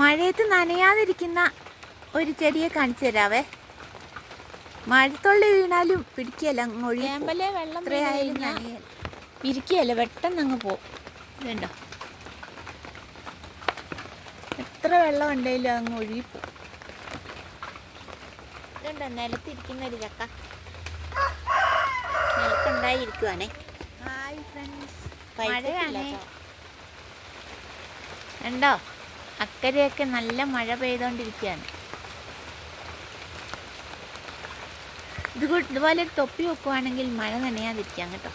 മഴയത്ത് നനയാതിരിക്കുന്ന ഒരു ചെടിയെ കാണിച്ചു തരാവേ. മഴത്തുള്ളി വീണാലും പിടിക്കല്ല അങ്ങൊഴി ചേമ്പലെ വെള്ളം കഴിഞ്ഞാ നനയല്ല. ഇരിക്കുകയല്ല പെട്ടെന്ന് അങ്ങ് ഇതുണ്ടോ? എത്ര വെള്ളം ഉണ്ടെങ്കിലും അങ്ങ് ഒഴുകിപ്പോവും ഇതുണ്ടോ? നിലത്തിരിക്കുന്ന ഒരു ചക്ക. നിലത്തുണ്ടായിരിക്കുവാണേ. ഹായ് ഫ്രണ്ട്സ് മഴയാണേ. ഉണ്ടോ? അക്കരെയൊക്കെ നല്ല മഴ പെയ്തോണ്ടിരിക്കുകയാണ് ഇത് ഇതുപോലെ തൊപ്പി വെക്കുവാണെങ്കിൽ മഴ നനയാതിരിക്കാം കേട്ടോ.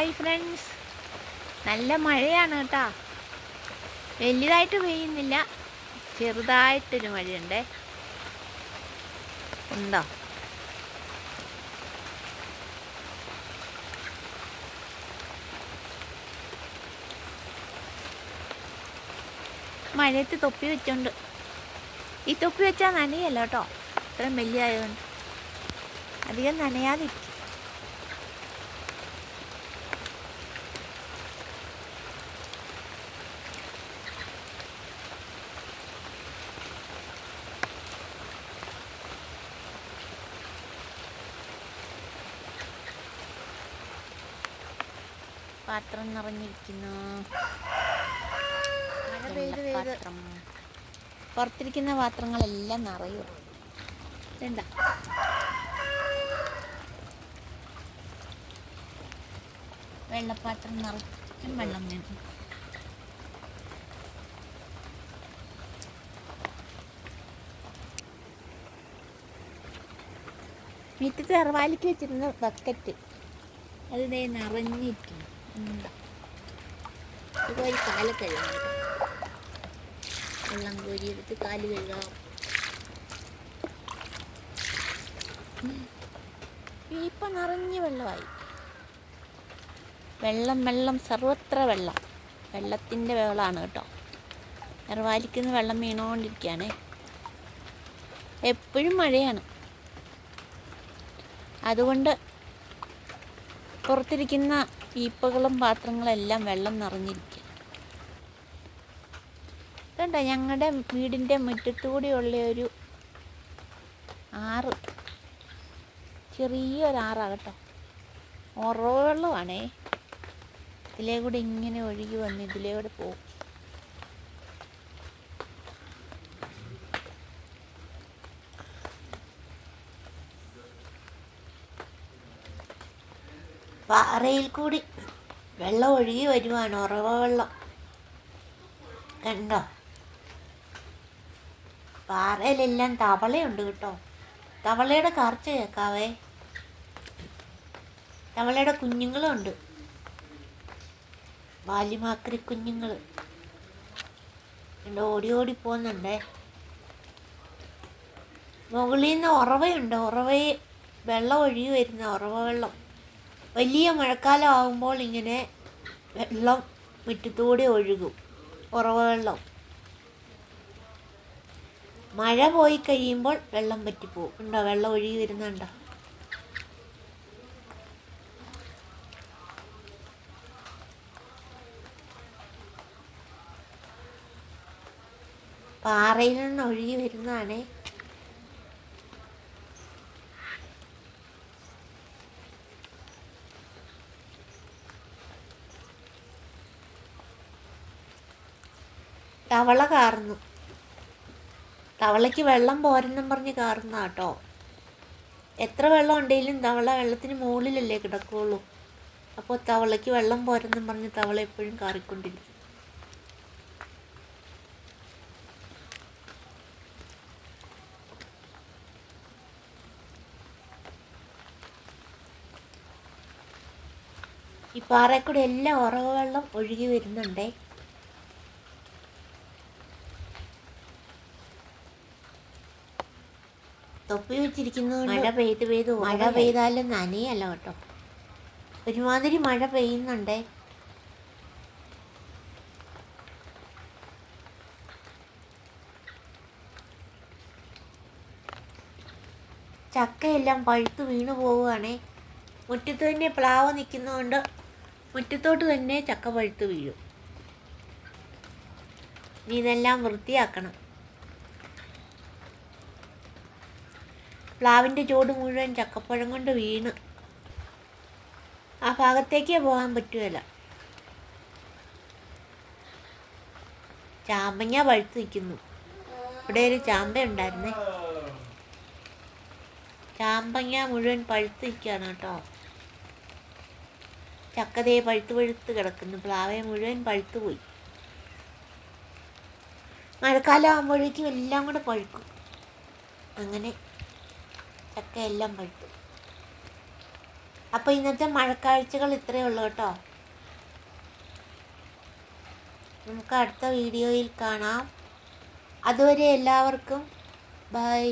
ഹായ് ഫ്രണ്ട്സ് നല്ല മഴയാണ് കേട്ടോ. വലിയതായിട്ട് പെയ്യുന്നില്ല. ചെറുതായിട്ടൊരു മഴയുണ്ട്. ഉണ്ടോ? മഴയത്ത് തൊപ്പി വെച്ചോണ്ട്. ഈ തൊപ്പി വെച്ചാൽ നനയല്ല കേട്ടോ. ഇത്രയും വലിയതായതുകൊണ്ട് അധികം നനയാതിരിക്കും. പാത്രം നിറഞ്ഞിരിക്കുന്നു. പെയ്ത് പുറത്തിരിക്കുന്ന പാത്രങ്ങളെല്ലാം നിറയും. വേണ്ട. വെള്ളപ്പാത്രം നിറച്ചും വെള്ളം വേണം. മിറ്റത്ത് അറവാലിക്ക് വെച്ചിരുന്ന ബക്കറ്റ്. അത് നിറഞ്ഞിരിക്കുന്നു. ഇതുപോലെ കാല കഴുകാം. വെള്ളം കോരി എടുത്ത് കാൽ കഴുകാം ഇപ്പം നിറഞ്ഞ വെള്ളമായി. വെള്ളം വെള്ളം സർവത്ര വെള്ളം. വെള്ളത്തിന്റെ വെള്ളമാണ് കേട്ടോ. നിർവാലിക്കുന്ന വെള്ളം വീണുകൊണ്ടിരിക്കുകയാണേ എപ്പോഴും മഴയാണ്. അതുകൊണ്ട് പുറത്തിരിക്കുന്ന ഈപ്പകളും പാത്രങ്ങളും എല്ലാം വെള്ളം നിറഞ്ഞിരിക്കുക കണ്ടോ ഞങ്ങളുടെ വീടിന്റെ മുറ്റത്തുകൂടിയുള്ള ഒരു ആറ് ചെറിയൊരാറാകട്ടോ ഉറവെള്ളമാണേ ഇതിലേ കൂടെ ഇങ്ങനെ ഒഴുകി വന്ന് ഇതിലേ കൂടെ പോകും. പാറയിൽ കൂടി വെള്ളം ഒഴുകി വരുവാണ് ഉറവ വെള്ളം. കണ്ടോ? പാറയിലെല്ലാം തവളയുണ്ട് കേട്ടോ. തവളയുടെ കറച്ച കേൾക്കാവേ തവളയുടെ കുഞ്ഞുങ്ങളും ഉണ്ട് വാലിമാക്രി കുഞ്ഞുങ്ങൾ ഉണ്ട് ഓടി ഓടി പോകുന്നുണ്ടേ. മുകളിൽ നിന്ന് ഉറവയുണ്ട് ഉറവയെ വെള്ളം ഒഴുകി വരുന്ന ഉറവ വെള്ളം. വലിയ മഴക്കാലം ആകുമ്പോൾ ഇങ്ങനെ വെള്ളം മുറ്റത്തൂടെ ഒഴുകും. ഉറവെള്ളം മഴ പോയി കഴിയുമ്പോൾ വെള്ളം പറ്റിപ്പോവും. ഉണ്ടോ? വെള്ളം ഒഴുകി വരുന്നുണ്ടോ? പാറയിൽ നിന്ന് ഒഴുകി വരുന്നതാണേ. തവള കാർന്നു. തവളയ്ക്ക് വെള്ളം പോരെന്നും പറഞ്ഞ് കാർന്ന കേട്ടോ എത്ര വെള്ളം ഉണ്ടെങ്കിലും തവള വെള്ളത്തിന് മുകളിലല്ലേ കിടക്കുകയുള്ളൂ അപ്പോൾ തവളയ്ക്ക് വെള്ളം പോരെന്നും പറഞ്ഞ് തവള എപ്പോഴും കാറിക്കൊണ്ടിരിക്കും. ഈ പാറയിൽ കൂടെ എല്ലാ ഉറവ വെള്ളം ഒഴുകി വരുന്നുണ്ടേ. തൊപ്പി വെച്ചിരിക്കുന്നതുകൊണ്ട് മഴ പെയ്ത് പെയ്ത് മഴ പെയ്താലും നനയല്ല കേട്ടോ. ഒരുമാതിരി മഴ പെയ്യുന്നുണ്ടേ. ചക്കയെല്ലാം പഴുത്ത് വീണു പോവുകയാണേ. മുറ്റത്ത് തന്നെ പ്ലാവ് നിൽക്കുന്നതുകൊണ്ട് മുറ്റത്തോട്ട് തന്നെ ചക്ക പഴുത്ത് വീഴും. ഇനി ഇതെല്ലാം വൃത്തിയാക്കണം. പ്ലാവിന്റെ ചൂട് മുഴുവൻ ചക്കപ്പഴം കൊണ്ട് വീണ്. ആ ഭാഗത്തേക്കേ പോകാൻ പറ്റുകയില്ല. ചാമ്പങ്ങ പഴുത്ത് നിൽക്കുന്നു. ഇവിടെ ഒരു ചാമ്പ ഉണ്ടായിരുന്നേ. ചാമ്പങ്ങ മുഴുവൻ പഴുത്ത് നിൽക്കുകയാണ് കേട്ടോ. ചക്കതയെ പഴുത്ത് പഴുത്ത് കിടക്കുന്നു. പ്ലാവയെ മുഴുവൻ പഴുത്ത് പോയി. മഴക്കാലം ആകുമ്പോഴേക്കും എല്ലാം കൂടെ പഴുക്കും. അങ്ങനെ ചക്ക എല്ലാം പഴുത്തു അപ്പോൾ ഇന്നത്തെ മഴക്കാഴ്ചകൾ ഇത്രയേ ഉള്ളൂ കേട്ടോ. നമുക്ക് അടുത്ത വീഡിയോയിൽ കാണാം. അതുവരെ എല്ലാവർക്കും ബൈ.